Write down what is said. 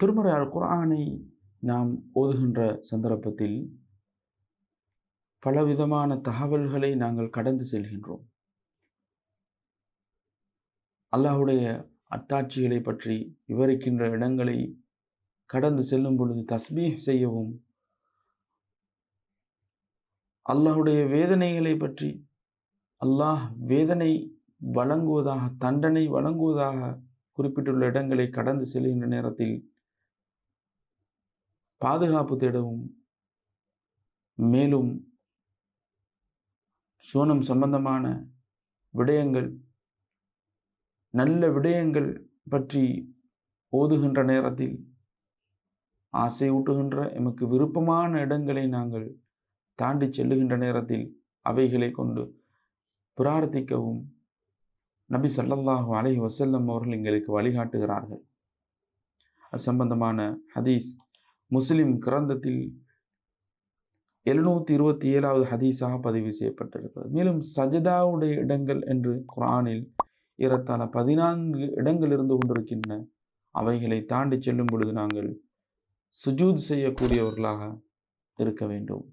திருமறை அல் நாம் ஓதுகின்ற சந்தர்ப்பத்தில் பலவிதமான தகவல்களை நாங்கள் கடந்து செல்கின்றோம். அல்லாஹுடைய அத்தாட்சிகளை பற்றி விவரிக்கின்ற இடங்களை கடந்து செல்லும் பொழுது தஸ்பீஹ் செய்யவும் அல்லாஹுடைய வேதனைகளை பற்றி அல்லாஹ் வேதனை வழங்குவதாக தண்டனை வழங்குவதாக குறிப்பிட்டுள்ள இடங்களை கடந்து செல்கின்ற நேரத்தில் பாதுகாப்பு தேடவும் மேலும் சோனம் சம்பந்தமான விடயங்கள் நல்ல விடயங்கள் பற்றி ஓதுகின்ற நேரத்தில் ஆசையூட்டுகின்ற எமக்கு விருப்பமான இடங்களை நாங்கள் தாண்டி செல்லுகின்ற நேரத்தில் அவைகளை கொண்டு பிரார்த்திக்கவும் நபி சல்லல்லாஹு அலஹி வசல்லம் அவர்கள் எங்களுக்கு வழிகாட்டுகிறார்கள். அது சம்பந்தமான ஹதீஸ் முஸ்லிம் கிரந்தத்தில் எழுநூற்றி இருபத்தி ஏழாவது ஹதீஸாக பதிவு செய்யப்பட்டிருக்கிறது. மேலும் சஜதாவுடைய இடங்கள் என்று குரானில் ஏறத்தாழ பதினான்கு இடங்கள் இருந்து கொண்டிருக்கின்றன. அவைகளை தாண்டி செல்லும் பொழுது நாங்கள் சுஜூத் செய்யக்கூடியவர்களாக இருக்க வேண்டும்.